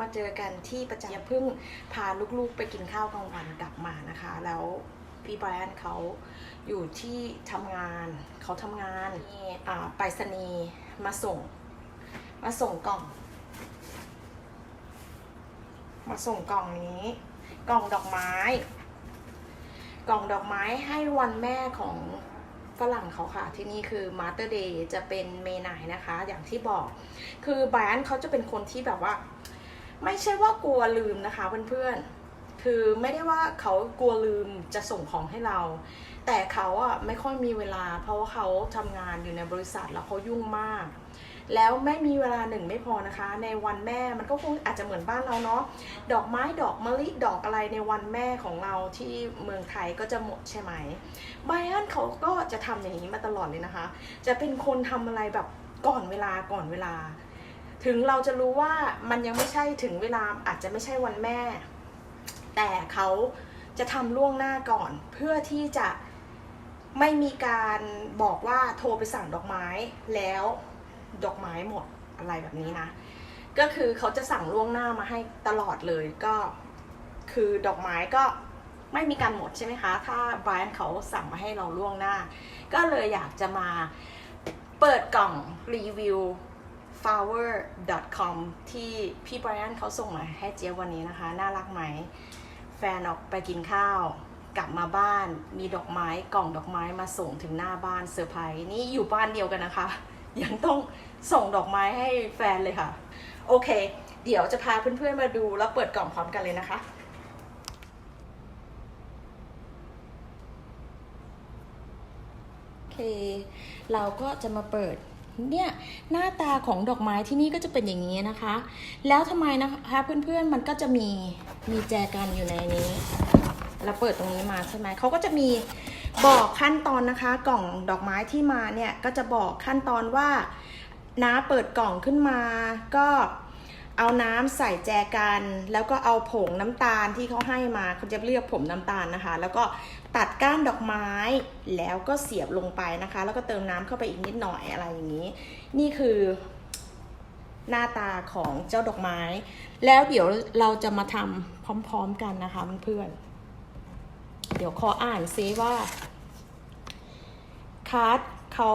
มาเจอกันที่ประจำเพิ่งพาลูกๆไปกินข้าวกลางวันกลับมานะคะ แล้วพี่ไบรอันเขาอยู่ที่ทำงานเขาทำงานมีอ่าไปรษณีย์มาส่ง มาส่งกล่อง มาส่งกล่องนี้ กล่องดอกไม้ กล่องดอกไม้ให้วันแม่ของฝรั่งเขาค่ะที่นี่คือ Mother Day จะเป็นเมนายนะคะ อย่างที่บอก คือไบรอันเขาจะเป็นคนที่แบบว่า ไม่ใช่ว่ากลัวลืมนะคะเพื่อนๆ คือไม่ได้ว่าเขากลัวลืมจะส่งของให้เรา แต่เขาอะไม่ค่อยมีเวลา เพราะว่าเขาทำงานอยู่ในบริษัทแล้วเขายุ่งมาก แล้วไม่มีเวลาหนึ่งไม่พอนะคะ ในวันแม่มันก็คงอาจจะเหมือนบ้านเราเนาะดอกไม้ดอกมะลิดอกอะไรในวันแม่ของเราที่เมืองไทยก็จะหมดใช่ไหมไบรอันเขาก็จะทำอย่างนี้มาตลอดเลยนะคะ จะเป็นคนทำอะไรแบบก่อนเวลาก่อนเวลา ถึงเราจะรู้ว่ามันยังไม่ใช่ถึงเวลาอาจจะไม่ใช่วันแม่ แต่เขาจะทำล่วงหน้าก่อน เพื่อที่จะไม่มีการบอกว่าโทรไปสั่งดอกไม้แล้วดอกไม้หมดอะไรแบบนี้นะ ก็คือเขาจะสั่งล่วงหน้ามาให้ตลอดเลยก็คือดอกไม้ก็ไม่มีการหมดใช่ไหมคะ ถ้าไบรอันเขาสั่งมาให้เราล่วงหน้า ก็เลยอยากจะมาเปิดกล่องรีวิว flower.com ที่พี่ไบรอันเขาส่งมาให้เจี๊ยบวันนี้นะคะ น่ารักไหม แฟนออกไปกินข้าว กลับมาบ้าน มีดอกไม้กล่องดอกไม้มาส่งถึงหน้าบ้านเซอร์ไพรส์นี่อยู่บ้านเดียวกันนะคะ ยังต้องส่งดอกไม้ให้แฟนเลยค่ะ โอเค เดี๋ยวจะพาเพื่อนๆมาดูแล้วเปิดกล่องพร้อมกันเลยนะคะโอเคเราก็จะมาเปิด เนี่ยหน้าตาของดอกไม้ที่นี่ก็จะเป็นอย่างนี้นะคะ แล้วทำไมนะคะเพื่อนๆมันก็จะมีมีแจกันอยู่ในนี้เราเปิดตรงนี้มาใช่ไหมเขาก็จะมีบอกขั้นตอนนะคะ กล่องดอกไม้ที่มาเนี่ยก็จะบอกขั้นตอนว่าน้าเปิดกล่องขึ้นมา ก็เอาน้ำใส่แจกัน แล้วก็เอาผงน้ำตาลที่เขาให้มาเขาจะเรียกผงน้ำตาลนะคะ แล้วก็ ตัดก้านดอกไม้แล้วก็เสียบลงไปนะคะ แล้วก็เติมน้ำเข้าไปอีกนิดหน่อยอะไรอย่างนี้ นี่คือหน้าตาของเจ้าดอกไม้ แล้วเดี๋ยวเราจะมาทำพร้อมๆกันนะคะเพื่อนเดี๋ยวขออ่านซิว่าคัร์ดเขา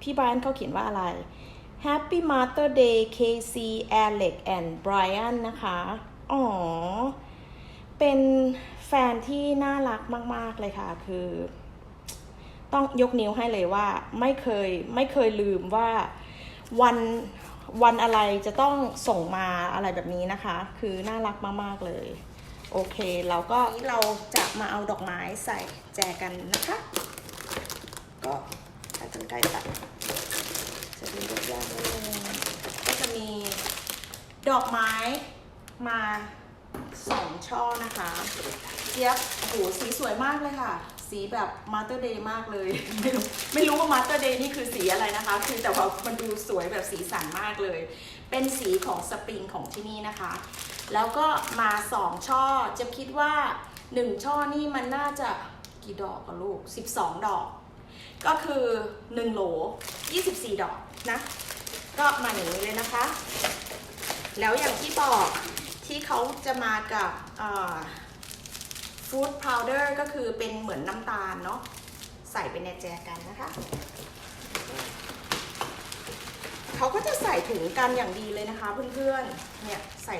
พี่บรอันเขาเขียนว่าอะไร Happy Mother Day KC Alex and Brian นะคะ อ๋อ เป็น แฟนที่น่ารักมาก ๆ เลยค่ะ คือ ต้องยกนิ้วให้เลยว่า ไม่เคยไม่เคยลืมว่าวันวันอะไรจะต้องส่งมาอะไรแบบนี้นะคะ คือน่ารักมาก ๆ เลย โอเค เราก็เราจะมาเอาดอกไม้ใส่แจกันนะคะ ก็ใช้กรรไกรตัดจะเป็นยกยากนิดนึงก็จะมีดอกไม้มาสองช่อนะคะ จี๊ยบโอ้โหสีสวยมากเลยค่ะ สีแบบมาสเตอร์เดย์มากเลย ไม่รู้ไม่รู้ว่ามาสเตอร์เดย์นี่คือสีอะไรนะคะ คือแต่ว่ามันดูสวยแบบสีสันมากเลย เป็นสีของสปริงของที่นี่นะคะ แล้วก็มาสองช่อจะคิดว่าหนึ่งช่อนี่มันน่าจะกี่ดอกกับลูก 12 ดอก ก็คือ 1 โหล 24 ดอกนะ ก็มาอย่างนี้เลยนะคะ แล้วอย่างที่บอกที่เขาจะมากับ ฟู้ดพาวเดอร์ก็คือเป็นเหมือนน้ำตาลเนาะใส่ไปในแจกันนะคะเขาก็จะใส่ถุงกันอย่างดีเลยนะคะเพื่อนๆ เนี่ยใส่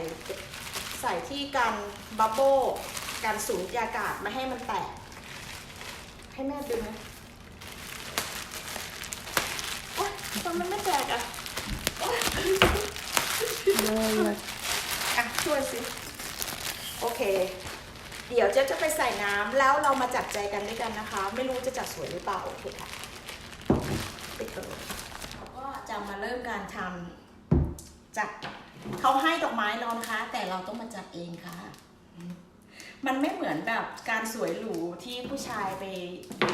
ใส่ที่กันบับเบิลการสูญยากาศไม่ให้มันแตก ให้แม่ดึงนะโอ๊ยทำไมไม่แตกอะโอ๊ยอะช่วยสิ โอเค เดี๋ ยวจะไปใส่น้ำแล้วเรามาจัดใจกันด้วยกันนะคะ ไม่รู้จะจัดสวยหรือเปล่าโอเคค่ะไปเถอะเราก็จะมาเริ่มการทำจัดเขาให้ดอกไม้เรานะคะ แต่เราต้องมาจัดเองค่ะ มันไม่เหมือนแบบการสวยหรูที่ผู้ชายไป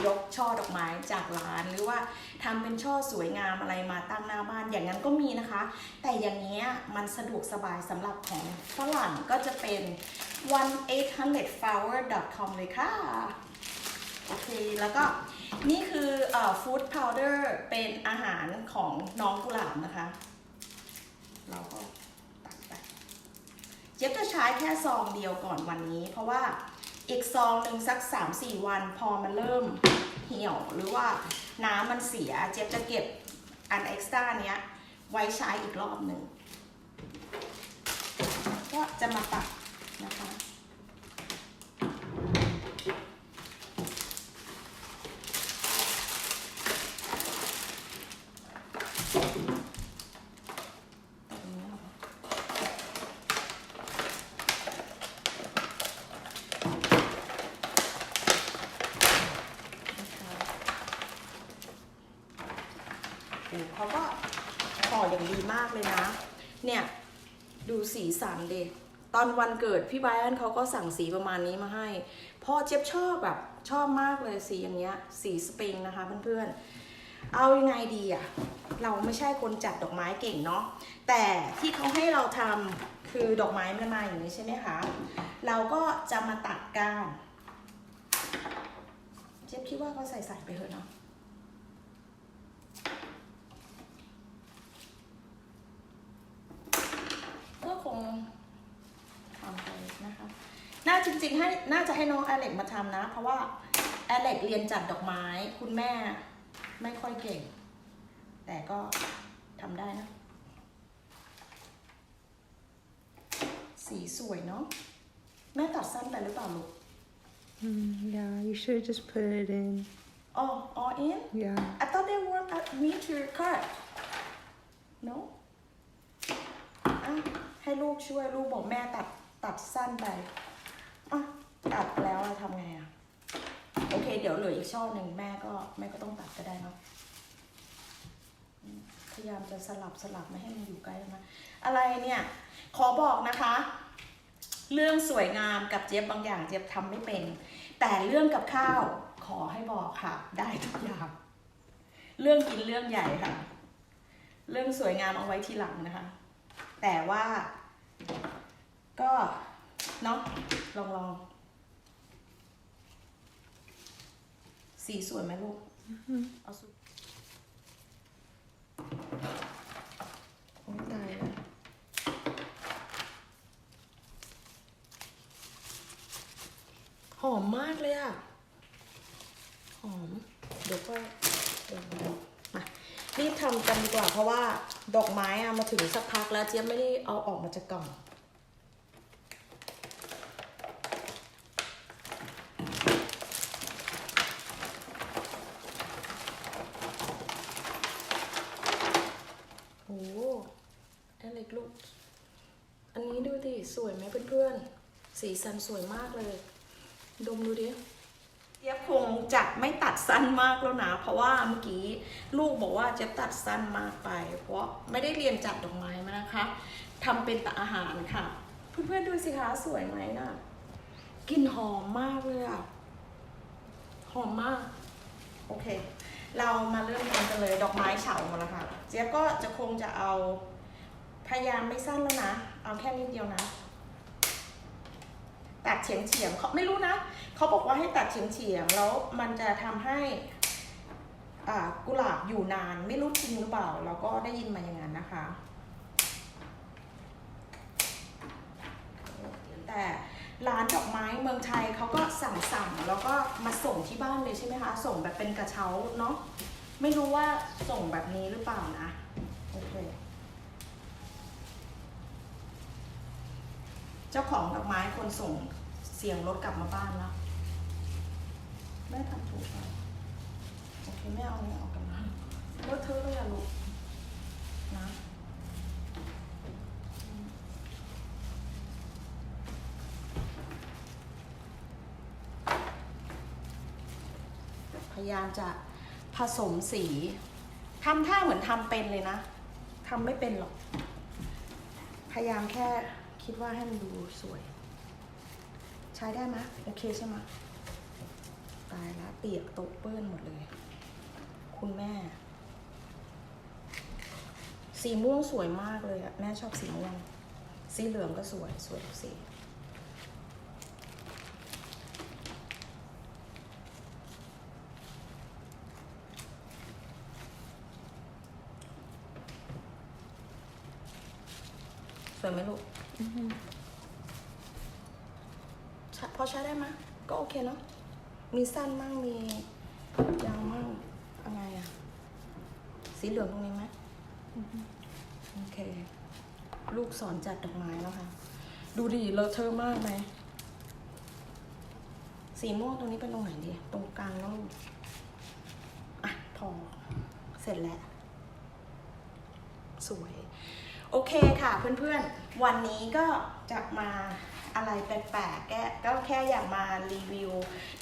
ยกช่อดอกไม้จากร้าน หรือว่าทำเป็นช่อสวยงามอะไรมาตั้งหน้าบ้านอย่างนั้นก็มีนะคะ แต่อย่างนี้มันสะดวกสบายสำหรับของฝรั่งก็จะเป็น 1-800-flower.com เลยค่ะโอเคแล้วก็นี่คือเอ่อ food powder เป็นอาหารของน้องกุหลาบนะคะ เราก็ จ๊ยบจะใช้แค่ซองเดียวก่อนวันนี้ เพราะว่าอีกซองหนึ่งสัก 3-4 วัน พอมันเริ่มเหี่ยวหรือว่าน้ำมันเสีย เจ๊ยบจะเก็บอันเอ็กซ์ตร้าเนี้ยไว้ใช้อีกรอบหนึ่งก็จะมาตัดนะคะ โอ้เขาก็ห่ออย่างดีมากเลยนะ เนี่ยดูสีสันเดตอนวันเกิดพี่ไบรอันเขาก็สั่งสีประมาณนี้มาให้พ่อเจี๊ยบชอบแบบชอบมากเลยสีอย่างเงี้ยสีสปริงนะคะเพื่อนๆ เอายังไงดีอะเราไม่ใช่คนจัดดอกไม้เก่งเนาะแต่ที่เขาให้เราทำคือดอกไม้มันมาอย่างนี้ใช่ไหมคะเราก็จะมาตัดก้านเจี๊ยบคิดว่าเขาใส่ใส่ไปเถอะเนาะ งทำไปนะคะน่าจริงๆให้น่าจะให้น้องอเล็กมาทำนะ เพราะว่าอเล็กเรียนจัดดอกไม้ คุณแม่ไม่ค่อยเก่ง แต่ก็ทำได้นะ สีสวยเนาะแม่ตัดสั้นไปหรือเปล่าลูก Mm, yeah, you should have just put it in. อ๋อ all in Yeah. I thought they want me to cut no อะให้ ลูกช่วยลูกบอกแม่ตัดตัดสั้นไปอะตัดแล้วทำไงอะโอเค เดี๋ยวเหลืออีกช่อหนึ่งแม่ก็แม่ก็ต้องตัดก็ได้เนาะพยายามจะสลับสลับไม่ให้มันอยู่ใกล้นนะอะไรเนี่ย ขอบอกนะคะ เรื่องสวยงามกับเจี๊ยบบางอย่างเจี๊ยบทำไม่เป็น แต่เรื่องกับข้าวขอให้บอกค่ะ ได้ทุกอย่างเรื่องกินเรื่องใหญ่ค่ะ เรื่องสวยงามเอาไว้ทีหลังนะคะ แต่ว่า ก็เนาะลองลองสีสวยไหมลูกเอาสุดโอ้ยตายแล้วหอมมากเลยอะหอม เดี๋ยวก็เดี๋ยวมารีบทำกันดีกว่าเพราะว่า ดอกไม้อะมาถึงสักพักแล้วเจี๊ยบไม่ได้เอาออกมาจากกล่อง โอ้อเล็กลูก อันนี้ดูดิ สวยไหมเพื่อนๆ สีสันสวยมากเลย ดมดูดิ จะไม่ตัดสั้นมากแล้วนะ เพราะว่าเมื่อกี้ลูกบอกว่าจี๊ยบตัดสั้นมากไป เพราะไม่ได้เรียนจัดดอกไม้มานะคะทำเป็นแต่อาหารค่ะ เพื่อนๆดูสิคะสวยไหมน่ะกลิ่นหอมมากเลยอะหอมมาก โอเค เรามาเริ่มทำกันเลยดอกไม้เฉาหมดแล้วค่ะ เจี๊ยบก็จะคงจะเอาพยายามไม่สั้นแล้วนะ เอาแค่นิดเดียวนะ ตัดเฉียงเฉียงเขาไม่รู้นะเขาบอกว่าให้ตัดเฉียงเฉียงแล้วมันจะทำให้อ่ากุหลาบอยู่นานไม่รู้จริงหรือเปล่า เราก็ได้ยินมาอย่างนั้นนะคะ แต่ร้านดอกไม้เมืองไทยเขาก็สั่งสั่งแล้วก็มาส่งที่บ้านเลยใช่ไหมคะ ส่งแบบเป็นกระเช้าเนาะไม่รู้ว่าส่งแบบนี้หรือเปล่านะ โอเค เจ้าของดอกไม้คนส่งเสียงรถกลับมาบ้านแล้วแม่ทำถูกแล้วโอเคแม่เอาเนี้ออกกันนะรถเธอะเลยอะลูกนะพยายามจะผสมสีทำท่าเหมือนทำเป็นเลยนะทำไม่เป็นหรอก พยายามแค่ คิดว่าให้มันดูสวย ใช้ได้ไหมโอเคใช่ไหมตายแล้วเปียกตกเปื้อนหมดเลย คุณแม่ สีม่วงสวยมากเลยอะแม่ชอบสีม่วง สีเหลืองก็สวยสวยทุกสีสวยไหมลูก พอใช้ได้ไหมก็โอเคเนาะมีสั้นมั่งมียาวมั่งอะไรอะสีเหลืองตรงนี้ไหมโอเค ลูกสอนจัดดอกไม้แล้วค่ะ ดูดิเลอะเทอะมากไหมสีม่วงตรงนี้เป็นตรงไหนดี ตรงกลางแล้วลูกอะพอเสร็จแล้ว สวย โอเคค่ะเพื่อนๆ วันนี้ก็จะมาอะไรแปลกๆแกก็แค่อยากมารีวิว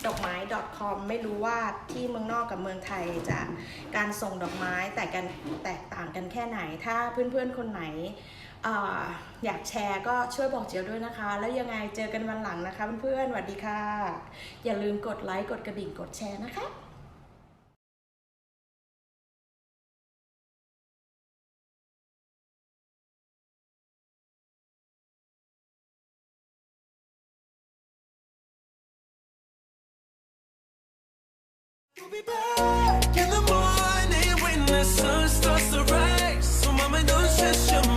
ดอกไม้ .com ไม่รู้ว่าที่เมืองนอกกับเมืองไทยจะการส่งดอกไม้แต่กันแตกต่างกันแค่ไหน ถ้าเพื่อนๆคนไหนออยากแชร์ก็ช่วยบอกเจียวด้วยนะคะ แล้วยังไงเจอกันวันหลังนะคะเพื่อนๆสวัสดีค่ะ อย่าลืมกดไลค์กดกระดิ่งกดแชร์นะคะ You'll be back in the morning when the sun starts to rise. So mama, don't stress your mind.